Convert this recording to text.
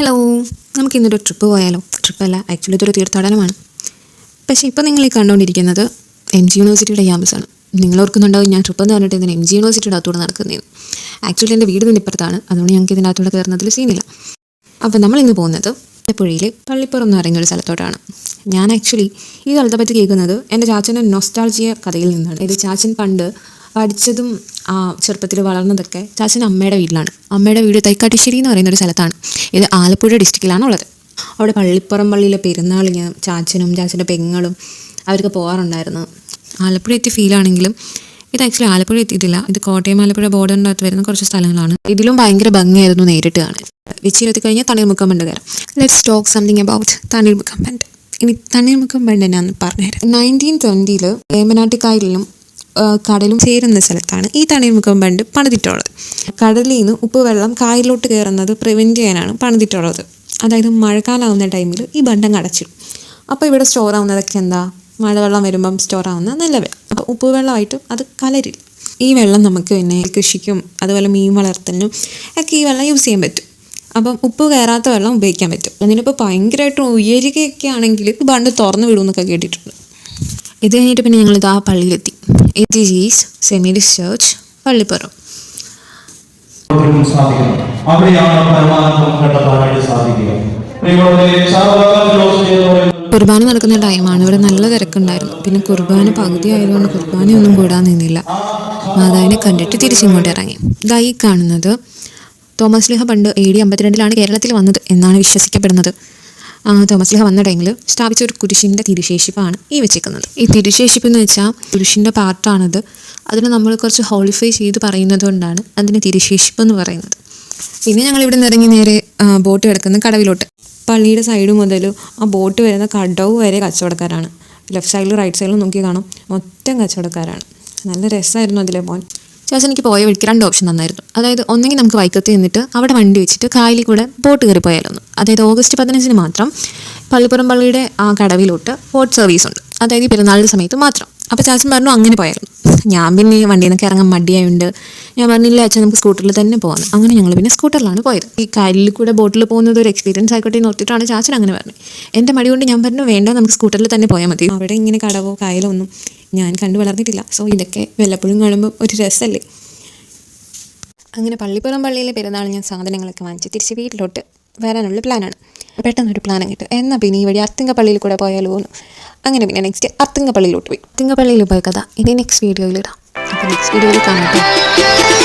Hello നമുക്ക് ഇന്നൊരു trip പോയാലോ ട്രിപ്പല്ല ആക്ച്വലി ഇതൊരു തീർത്ഥാടനമാണ്. പക്ഷേ ഇപ്പോൾ നിങ്ങൾ ഈ കണ്ടുകൊണ്ടിരിക്കുന്നത് എം ജി യൂണിവേഴ്സിറ്റിയുടെ ക്യാമ്പസാണ് നിങ്ങൾ ഓർക്കുന്നുണ്ടാവും ഞാൻ ട്രിപ്പ് എന്ന് പറഞ്ഞിട്ട് ഇതിന് എം ജി യൂണിവേഴ്സിറ്റിയുടെ അകത്തൂടെ നടക്കുന്നതെന്ന് ആക്ച്വലി എന്റെ വീട് നിന്നിപ്പുറത്താണ്. അതുകൊണ്ട് ഞങ്ങൾക്ക് ഇതിന്റെ അകത്തൂടെ കയറുന്നതിൽ സീനില്ല. അപ്പോൾ നമ്മൾ ഇന്ന് പോകുന്നത് പുഴയിൽ പള്ളിപ്പുറം എന്ന് പറയുന്ന ഒരു സ്ഥലത്തോട്ടാണ്. ഞാൻ ആക്ച്വലി ഈ സ്ഥലത്തെ പറ്റി കേൾക്കുന്നത് എന്റെ ചാച്ചന്റെ നൊസ്റ്റാൾജിയ കഥയിൽ നിന്നാണ്. ഇത് ചാച്ചൻ പണ്ട് പഠിച്ചതും ചെറുപ്പത്തിൽ വളർന്നതൊക്കെ ചാച്ചൻ അമ്മയുടെ വീട്ടിലാണ്. അമ്മയുടെ വീട് തൈക്കാട്ടിശ്ശേരി എന്ന് പറയുന്ന ഒരു സ്ഥലത്താണ്. ഇത് ആലപ്പുഴ ഡിസ്ട്രിക്റ്റിലാണ് ഉള്ളത് അവിടെ പള്ളിപ്പുറം പള്ളിയിലെ പെരുന്നാളിന് ചാച്ചനും ചാച്ചന്റെ പെങ്ങളും അവർക്ക് പോകാറുണ്ടായിരുന്നു. ആലപ്പുഴ എത്തിയ ഫീലാണെങ്കിലും ഇത് ആക്ച്വലി ആലപ്പുഴ എത്തിയിട്ടില്ല. ഇത് കോട്ടയം ആലപ്പുഴ ബോർഡറിന്റെ അകത്ത് വരുന്ന കുറച്ച് സ്ഥലങ്ങളാണ്. ഇതിലും ഭയങ്കര ഭംഗിയായിരുന്നു നേരിട്ട് കാണാൻ വെച്ചിരുത്തി കഴിഞ്ഞാൽ തണ്ണീർമുക്കം ബണ്ട് കയറാം. Let's talk something about Thanneermukkom bund ഇനി തണ്ണീർമുക്കം ബണ്ട് എന്നാന്ന് പറഞ്ഞുതരാം നയന്റീൻ ട്വന്റിയിൽ വേമ്പനാട്ടുകായലിലും ആ, കടലും ചേരുന്ന സ്ഥലത്താണ് ഈ തണ്ണീർമുക്കം ബണ്ട് പണിതിട്ടുള്ളത്. കടലിൽ നിന്ന് ഉപ്പുവെള്ളം കായലിലോട്ട് കയറുന്നത് പ്രിവെന്റ് ചെയ്യാനാണ് പണിതിട്ടുള്ളത്. അതായത് മഴക്കാലാവുന്ന ടൈമിൽ ഈ ബണ്ടം അടച്ചിടും അപ്പോൾ ഇവിടെ സ്റ്റോർ ആവുന്നതൊക്കെ എന്താ? മഴവെള്ളം വരുമ്പം സ്റ്റോർ ആവുന്ന നല്ല വെള്ളം. അപ്പോൾ ഉപ്പുവെള്ളമായിട്ട് അത് കലരില്ല. ഈ വെള്ളം നമുക്ക് പിന്നെ കൃഷിക്കും അതുപോലെ മീൻ വളർത്തലിനും ഒക്കെ ഈ വെള്ളം യൂസ് ചെയ്യാൻ പറ്റും. അപ്പം ഉപ്പ് കയറാത്ത വെള്ളം ഉപയോഗിക്കാൻ പറ്റും. അതിനിപ്പോൾ ഭയങ്കരമായിട്ട് ഉയരുകയൊക്കെ ആണെങ്കിൽ ബണ്ട് തുറന്നു വിടുമെന്നൊക്കെ കേട്ടിട്ടുണ്ട്. ഇത് കഴിഞ്ഞിട്ട് പിന്നെ ഞങ്ങളിത് ആ പള്ളിയിലെത്തി. ഇറ്റ് ഈസ് സെമിഡിസ് ചേർച്ച് പള്ളിപ്പുറം. അവിടെയാണ് കണ്ടെത്താനായിട്ട് സാധിക്കുക. കുർബാന നടക്കുന്ന ടൈമാണ് ഇവിടെ നല്ല തിരക്കുണ്ടായിരുന്നു. പിന്നെ കുർബാന പകുതി ആയതുകൊണ്ട് കുർബാനയൊന്നും കൂടാൻ നിന്നില്ല. മാതാവിനെ കണ്ടിട്ട് തിരിച്ചിങ്ങോട്ട് ഇറങ്ങി. ഇതായി കാണുന്നത്. തോമസ് ലിഹ പണ്ട് എ ഡി അമ്പത്തിരണ്ടിലാണ് കേരളത്തിൽ വന്നത് എന്നാണ് വിശ്വസിക്കപ്പെടുന്നത്. ആ, തോമസ് വന്ന ടൈമിൽ സ്ഥാപിച്ച ഒരു കുരിശിന്റെ തിരുശേഷിപ്പാണ് ഈ വെച്ചേക്കുന്നത്. ഈ തിരുശേഷിപ്പ് എന്ന് വെച്ചാൽ കുരിശിന്റെ പാർട്ടാണത്. അതിന് നമ്മൾ കുറച്ച് ഹോളിഫൈ ചെയ്ത് പറയുന്നത് കൊണ്ടാണ് അതിന് തിരുശേഷിപ്പ് എന്ന് പറയുന്നത്. പിന്നെ ഞങ്ങൾ ഇവിടെ നിന്ന് ഇറങ്ങി നേരെ ബോട്ട് കിടക്കുന്ന കടവിലോട്ട്. പള്ളിയുടെ സൈഡ് മുതൽ ആ ബോട്ട് വരുന്ന കടവ് വരെ കച്ചവടക്കാരാണ്. ലെഫ്റ്റ് സൈഡിലും റൈറ്റ് സൈഡിലും നോക്കി കാണാം. മൊത്തം കച്ചവടക്കാരാണ്. നല്ല രസമായിരുന്നു അതിലെ പോകാൻ ചേച്ചൻ എനിക്ക് പോയ വഴിക്ക് രണ്ട് ഓപ്ഷൻ തന്നായിരുന്നു. അതായത് ഒന്നെങ്കിൽ നമുക്ക് വൈക്കത്ത് നിന്നിട്ട് അവിടെ വണ്ടി വെച്ചിട്ട് കായലിൽ കൂടെ ബോട്ട് കയറി പോയാലൊന്ന്. അതായത് ഓഗസ്റ്റ് പതിനഞ്ചിന് മാത്രം പള്ളിപ്പുറം പള്ളിയുടെ ആ കടവിലോട്ട് ബോട്ട് സർവീസ് ഉണ്ട്. അതായത് ഈ പെരുന്നാളിന്റെ സമയത്ത് മാത്രം. അപ്പോൾ ചാച്ചൻ പറഞ്ഞു അങ്ങനെ പോയായിരുന്നു ഞാൻ പിന്നെ ഈ വണ്ടിയിൽ നിന്നൊക്കെ ഇറങ്ങാൻ മടിയായുണ്ട് ഞാൻ പറഞ്ഞില്ല അച്ഛൻ നമുക്ക് സ്കൂട്ടറിൽ തന്നെ പോകാം അങ്ങനെ ഞങ്ങൾ പിന്നെ സ്കൂട്ടറിലാണ് പോയത്. ഈ കായലിൽ കൂടെ ബോട്ടിൽ പോകുന്നത് ഒരു എക്സ്പീരിയൻസ് ആയിക്കോട്ടെ എന്ന് ഓർത്തിട്ടാണ് ചാച്ചൻ അങ്ങനെ പറഞ്ഞത്. എന്റെ മടി കൊണ്ട് ഞാൻ പറഞ്ഞു വേണ്ട നമുക്ക് സ്കൂട്ടറിൽ തന്നെ പോയാൽ മതി. അവിടെ ഇങ്ങനെ കടവോ കായലോ ഒന്നും ഞാൻ കണ്ടു വളർന്നിട്ടില്ല. സോ ഇതൊക്കെ വല്ലപ്പോഴും കാണുമ്പോൾ ഒരു രസമല്ലേ അങ്ങനെ പള്ളിപ്പുറം പള്ളിയിലെ പെരുന്നാൾ ഞാൻ സാധനങ്ങളൊക്കെ വാങ്ങിച്ച് തിരിച്ച് വീട്ടിലോട്ട് വരാനുള്ള പ്ലാനാണ്. പെട്ടെന്നൊരു പ്ലാൻ കിട്ടും. എന്നാൽ പിന്നെ ഈ വഴി അർത്തിങ്ക പള്ളിയിൽ കൂടെ പോയാലോ അങ്ങനെ പിന്നെ നെക്സ്റ്റ് അർത്തിങ്ക പള്ളിയിലോട്ട് പോയി. അർത്തിങ്ക പള്ളിയിൽ പോയ കഥ ഇനി നെക്സ്റ്റ് വീഡിയോയിൽ ഇടാം. അപ്പോൾ നെക്സ്റ്റ് വീഡിയോയിൽ കാണാം.